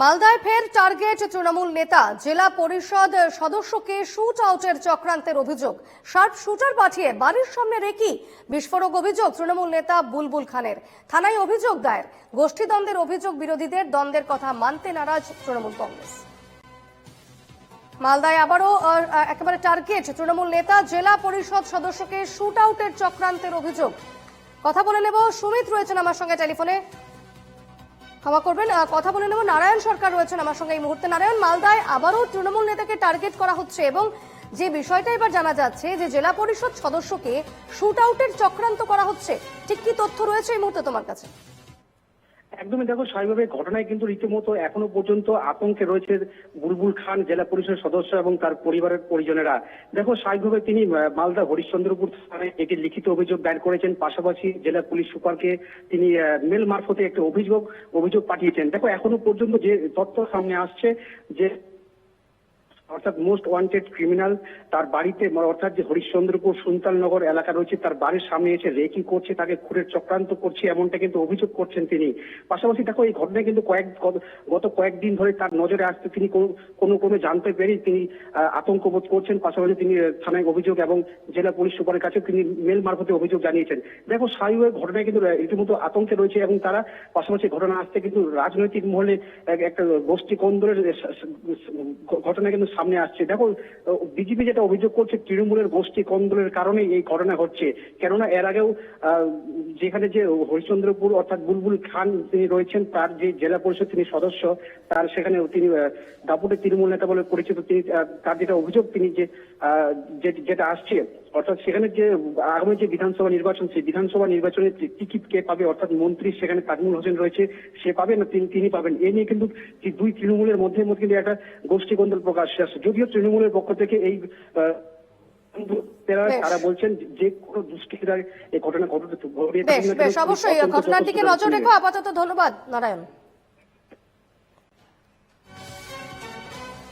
মালদায় ফের টার্গেট তৃণমূল নেতা, জেলা পরিষদ সদস্যকে শুট আউটের চক্রান্তের অভিযোগ। শার্প শুটার পাঠিয়ে বাড়ির সামনে রেখি বিস্ফোরক অভিযোগ তৃণমূল নেতা বুলবুল খানের। থানায় অভিযোগ দায়ের। গোষ্ঠী দ্বন্দ্বের অভিযোগ বিরোধীদের দ্বন্দ্বের কথা মানতে নারাজ তৃণমূল কংগ্রেস। মালদায় আবারও একেবারে টার্গেট তৃণমূল নেতা, জেলা পরিষদ সদস্যকে শুট আউটের চক্রান্তের অভিযোগ। কথা বলে নেব, সুমিত রয়েছেন আমার সঙ্গে টেলিফোনে। ক্ষমা করবেন। কথা বলে নেব, নারায়ণ সরকার রয়েছেন আমার সঙ্গে এই মুহূর্তে। নারায়ণ, মালদায় আবারও তৃণমূল নেতাকে টার্গেট করা হচ্ছে এবং যে বিষয়টা এবার জানা যাচ্ছে যে জেলা পরিষদ সদস্যকে শুট আউটের চক্রান্ত করা হচ্ছে। ঠিক কি তথ্য রয়েছে এই মুহূর্তে তোমার কাছে? একদমই দেখো, স্বাভাবিকভাবে ঘটনায় কিন্তু রীতিমতো এখনও পর্যন্ত আতঙ্কে রয়েছে বুলবুল খান, জেলা পরিষদের সদস্য এবং তার পরিবারের পরিজনেরা। দেখো, স্বাভাবিকভাবে তিনি মালদা হরিশ্চন্দ্রপুর থানায় একটি লিখিত অভিযোগ দায়ের করেছেন। পাশাপাশি জেলা পুলিশ সুপারকে তিনি মেল মারফতে একটি অভিযোগ অভিযোগ পাঠিয়েছেন। দেখো, এখনও পর্যন্ত যে তথ্য সামনে আসছে যে অর্থাৎ মোস্ট ওয়ান্টেড ক্রিমিনাল, তার বাড়িতে, অর্থাৎ যে হরিশ্চন্দ্রপুর সুলতাননগর এলাকা রয়েছে, তার বাড়ির সামনে এসে রেকি করছে, তাকে খুনের চক্রান্ত করছে, এমনটা কিন্তু অভিযোগ করছেন তিনি। পাশাপাশি দেখো, এই ঘটনায় কিন্তু কয়েক, গত- কয়েকদিন ধরে তার নজরে আসতে তিনি কোনো- কোনো জানতে পেরে তিনি আতঙ্ক বোধ করছেন। পাশাপাশি তিনি থানায় অভিযোগ এবং জেলা পুলিশ সুপারের কাছে তিনি মেল মারফতে অভিযোগ জানিয়েছেন। দেখো স্বাভাবিক ঘটনায় কিন্তু রীতিমতো আতঙ্কে রয়েছে এবং তারা, পাশাপাশি ঘটনা আসতে কিন্তু রাজনৈতিক মহলে এক- একটা গোষ্ঠী কন্দলের ঘটনা কিন্তু সামনে আসছে। দেখো বিজেপি যেটা অভিযোগ করছে তৃণমূলের গোষ্ঠী কন্দলের কারণে এই ঘটনা ঘটছে। কেননা এর আগেও যেখানে যে হরিচন্দ্রপুর অর্থাৎ বুলবুল খান তিনি রয়েছেন তার যে জেলা পরিষদ তিনি সদস্য তার সেখানে তিনি আহ, দাপুটের তৃণমূল নেতা বলে পরিচিত তিনি তার যেটা অভিযোগ তিনি যে যেটা আসছে অর্থাৎ সেখানে যে আগামী যে বিধানসভা নির্বাচন সেই বিধানসভা নির্বাচনের টিকিট কে পাবে অর্থাৎ মন্ত্রী সেখানে তাজমুল হোসেন রয়েছে সে পাবে না তিনি তিনি পাবেন। এ নিয়ে কিন্তু দুই তৃণমূলের মধ্যে মধ্যে কিন্তু একটা গোষ্ঠী কন্দল প্রকাশ। যদিও তৃণমূলের পক্ষ থেকে এই আহ, তারা বলছেন যে কোনো দুষ্কৃতার এই ঘটনা কিন্তু অবশ্যই ঘটনার দিকে নজর রেখো আপাতত ধন্যবাদ নারায়ণ।